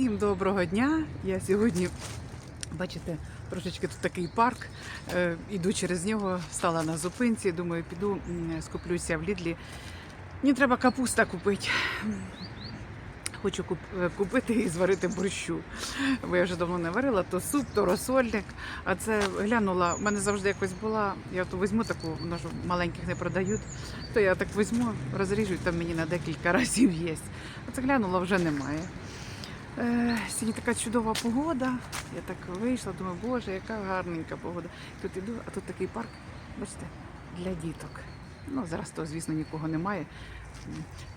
Всім доброго дня. Я сьогодні, бачите, трошечки тут такий парк. Е, іду через нього, стала на зупинці. Думаю, піду скуплюся в Лідлі. Мені треба капуста купити. Хочу е, купити і зварити борщу. Бо я вже давно не варила, то суп, то розсольник. А це глянула, в мене завжди якось була. Я то візьму таку, вона ж маленьких не продають. То я так візьму, розріжу, там мені на декілька разів є. А це глянула, вже немає. Е, Сьогодні така чудова погода. Я так вийшла, думаю, боже, яка гарненька погода. Тут іду, а тут такий парк, бачите, для діток. Ну, зараз то, звісно, нікого немає.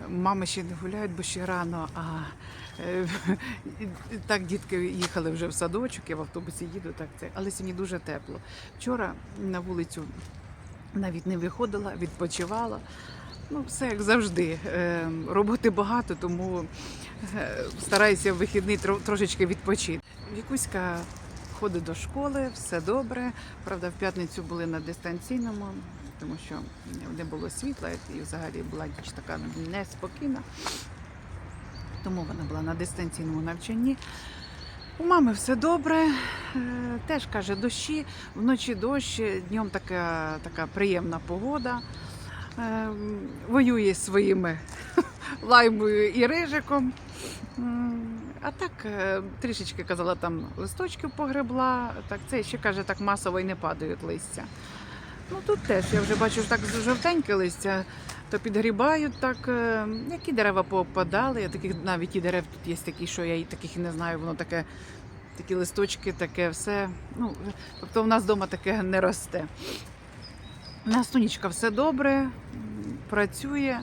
Мами ще не гуляють, бо ще рано. А е, так дітки їхали вже в садочок, я в автобусі їду, так це. Але сьогодні дуже тепло. Вчора на вулицю навіть не виходила, відпочивала. Ну, все як завжди. Е, Роботи багато, тому стараюся в вихідний трошечки відпочити. Вікуська ходить до школи, все добре. Правда, в п'ятницю були на дистанційному, тому що не було світла і взагалі була ніч така неспокійна. Тому вона була на дистанційному навчанні. У мами все добре. Е, Теж каже, дощі, вночі дощ, днем така, така приємна погода. Е, Воює своїми лаймою і рижиком. А так е, трішечки казала, там листочків погребла. Так це ще каже, так масово і не падають листя. Ну тут теж я вже бачу, що так жовтеньке листя, то підгрібають так. е, Які дерева попадали. Я таких навіть і дерев тут є такі, що я і таких і не знаю, воно таке, такі листочки, таке все. Ну, тобто в нас вдома таке не росте. У нас тонічка все добре, працює.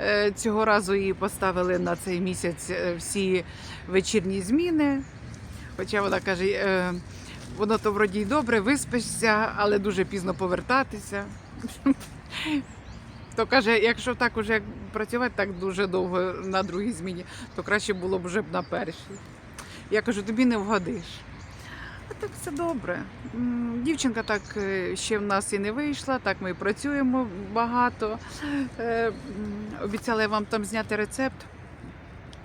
Е, Цього разу її поставили на цей місяць е, всі вечірні зміни. Хоча вона каже, е, воно то вроді й добре, виспишся, але дуже пізно повертатися. То каже, якщо так уже працювати так дуже довго на другій зміні, то краще було б вже на першій. Я кажу, тобі не вгодиш. А так все добре. Дівчинка так е, ще в нас і не вийшла, так ми працюємо багато. Е, Обіцяла я вам там зняти рецепт.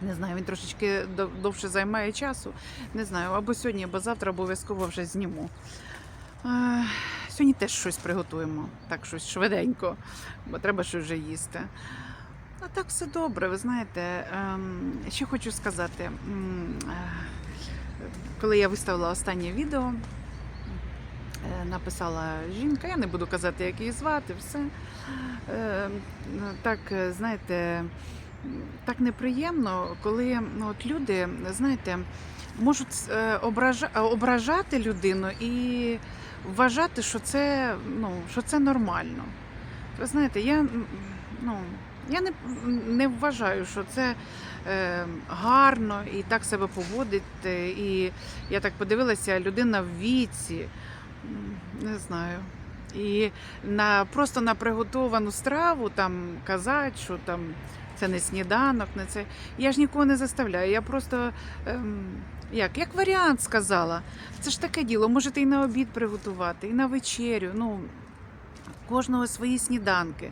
Не знаю, він трошечки довше займає часу. Не знаю, або сьогодні, або завтра обов'язково вже зніму. Е, Сьогодні теж щось приготуємо, так щось швиденько, бо треба щось вже їсти. А так все добре, ви знаєте. Ем, Ще хочу сказати, коли я виставила останнє відео, е, написала жінка, я не буду казати, як її звати, все. Е, Так, е, знаєте, так неприємно, коли ну, от люди, знаєте, можуть обража- ображати людину і вважати, що це, ну, що це нормально. Ви знаєте, я, ну, я не, не вважаю, що це е, гарно і так себе поводити. І я так подивилася, людина в віці, не знаю. І на, просто на приготовану страву там казати, що там це не сніданок, не це. Я ж нікого не заставляю. Я просто ем, як, як варіант сказала. Це ж таке діло. Можете і на обід приготувати, і на вечерю. Ну, кожного свої сніданки.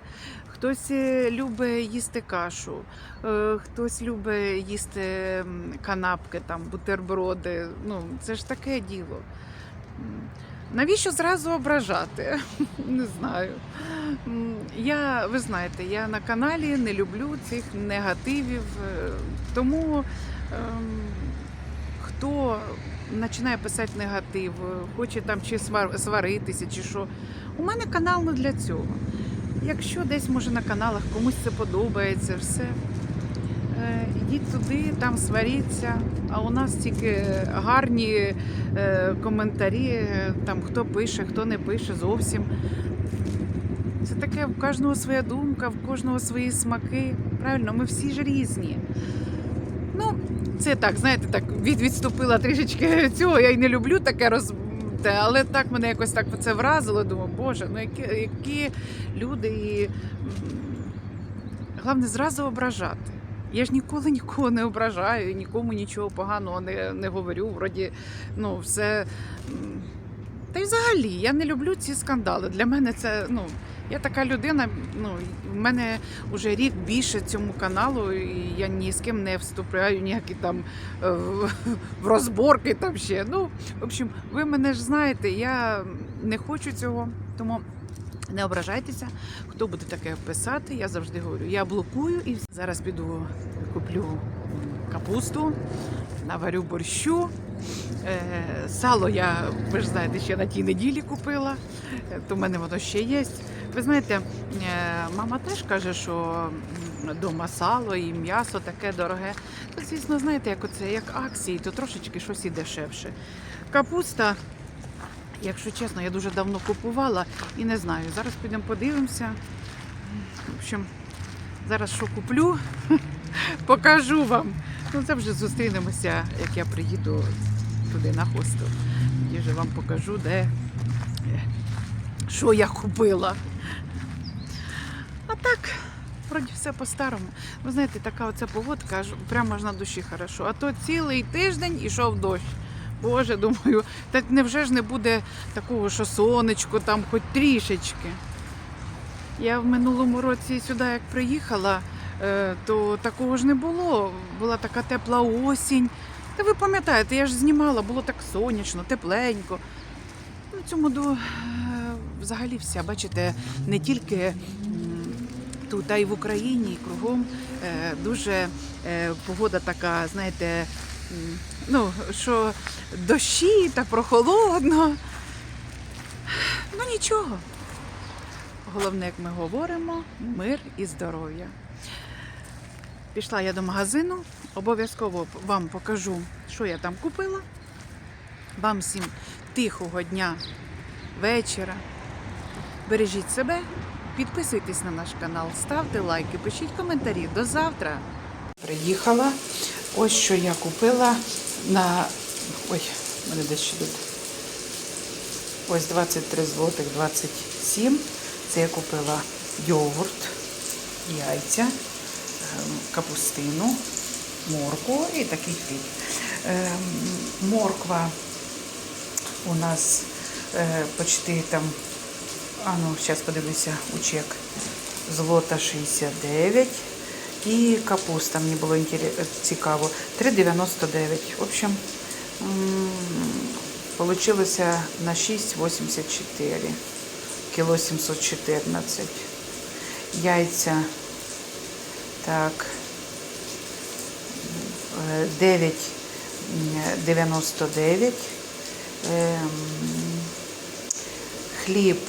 Хтось е, любить їсти кашу, е, хтось любить їсти канапки, там, бутерброди. Ну, це ж таке діло. Навіщо зразу ображати? Не знаю. Я, ви знаєте, я на каналі не люблю цих негативів, е, тому ем, хто починає писати негатив, хоче там чи свар- сваритися, чи що. У мене канал не для цього. Якщо десь може на каналах комусь це подобається, все. е, Ідіть туди, там сваріться. А у нас тільки гарні е, коментарі, е, там хто пише, хто не пише зовсім. Це таке в кожного своя думка, в кожного свої смаки. Правильно, ми всі ж різні. Ну, це так, знаєте, так від, відступила трішечки цього. Я й не люблю таке роз. Те, Але так мене якось так це вразило. Думаю, боже, ну які, які люди і головне зразу ображати. Я ж ніколи нікого не ображаю, нікому нічого поганого не, не говорю. Вроді, ну, все Та й взагалі я не люблю ці скандали. Для мене це ну. Я така людина, ну в мене вже рік більше цьому каналу, і я ні з ким не вступляю, ніякі там е, в- розборки там ще. Ну, в общем, ви мене ж знаєте, я не хочу цього, тому не ображайтеся, хто буде таке писати. Я завжди говорю, я блокую і зараз піду куплю капусту, наварю борщу. Е, Сало я, ви ж знаєте, ще на тій неділі купила, е, то в мене воно ще є. Ви знаєте, е, мама теж каже, що вдома сало і м'ясо таке дороге. То, звісно, знаєте, як оце, як акції, то трошечки щось і дешевше. Капуста, якщо чесно, я дуже давно купувала і не знаю. Зараз підемо подивимося. В общем, зараз що куплю, покажу вам. Ну, це вже зустрінемося, як я приїду туди на хостел. Тоді вже вам покажу, де що я купила. А так, вроді все по-старому. Ви знаєте, така оця погодка, аж прямо ж на душі хорошо. А то цілий тиждень ішов дощ. Боже, думаю, та невже ж не буде такого, що сонечко там хоч трішечки. Я в минулому році сюди як приїхала, е, то такого ж не було. Була така тепла осінь. Та ви пам'ятаєте, я ж знімала, було так сонячно, тепленько. Ну, цьому до е, взагалі вся, бачите, не тільки тут, а й в Україні, і кругом е, дуже е, погода така, знаєте, ну, що дощі та прохолодно. Ну нічого. Головне, як ми говоримо, мир і здоров'я. Пішла я до магазину, обов'язково вам покажу, що я там купила. Вам всім тихого дня, вечора. Бережіть себе, підписуйтесь на наш канал, ставте лайки, пишіть коментарі. До завтра. Приїхала. Ось що я купила на. Ой, мене десь ще тут. Ось 23 злотих 27. Це я купила йогурт, яйця, ем, капустину, морку і такий хліб. Ем, Морква у нас е, почти там, а ну, зараз подивлюся у чек, злота 69. І капуста, мені було цікаво, 3,99. В общем, получилося на 6,84. Кіло 714. Яйця. Так. Е, 9,99. Ем, Хліб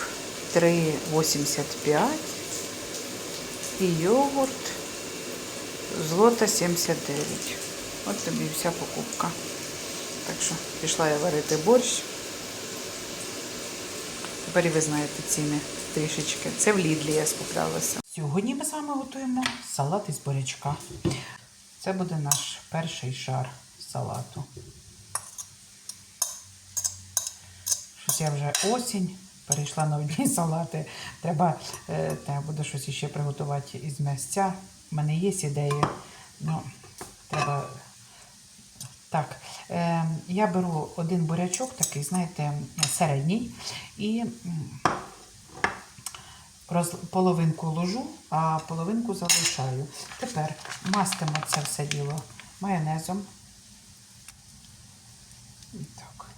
3,85. І йогурт злота 79. От тобі вся покупка. Так що пішла я варити борщ. Тепер ви знаєте ціни трішечки. Це в Лідлі я скуплялася. Сьогодні ми з вами готуємо салат із бурячка. Це буде наш перший шар салату. Щось я вже осінь, перейшла на одні салати. Треба, е, буде щось іще приготувати із м'ясця. У мене є ідеї. Ну, треба. Так, е, я беру один бурячок, такий, знаєте, середній, і половинку ложу, а половинку залишаю. Тепер мастимо це все діло майонезом. Так.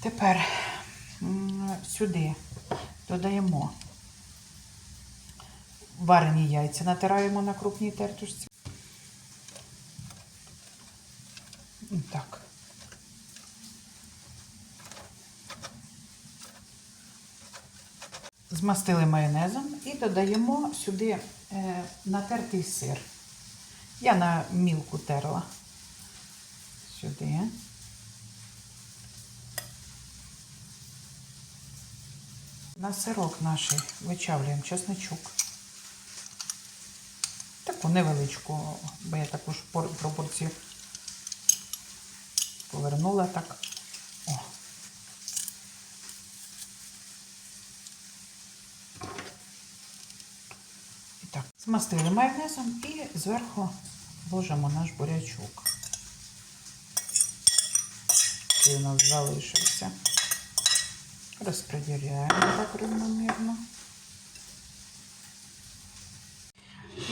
Тепер сюди додаємо варені яйця, натираємо на крупній тертушці. Так. Змастили майонезом і додаємо сюди е, натертий сир. Я на мілку терла. Сюди. На сирок наш вичавлюємо чесничок. Таку невеличку, бо я таку ж пропорцію повернула так. О. І так, змастили майонезом і зверху ложимо наш бурячок. такий у нас залишився. Розподіляємо так рівномірно.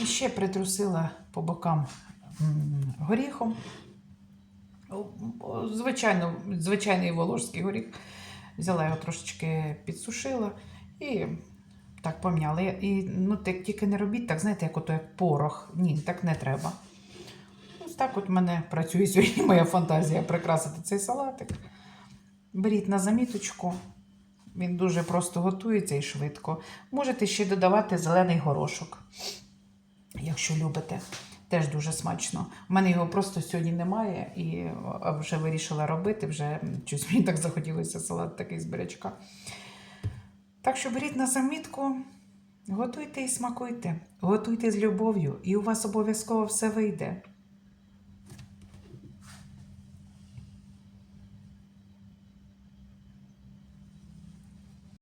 І ще притрусила по бокам горіхом. Звичайно, звичайний волошський горіх. Взяла його трошечки підсушила і так пом'яла. І ну, так, тільки не робіть так, знаєте, як ото як порох. Ні, так не треба. Ось так от мене працює сьогодні моя фантазія прикрасити цей салатик. Беріть на заміточку. Він дуже просто готується і швидко. Можете ще додавати зелений горошок, якщо любите. Теж дуже смачно. У мене його просто сьогодні немає, і вже вирішила робити. Вже щось мені так захотілося салат такий з бурячка. Так що беріть на замітку, готуйте і смакуйте. Готуйте з любов'ю, і у вас обов'язково все вийде.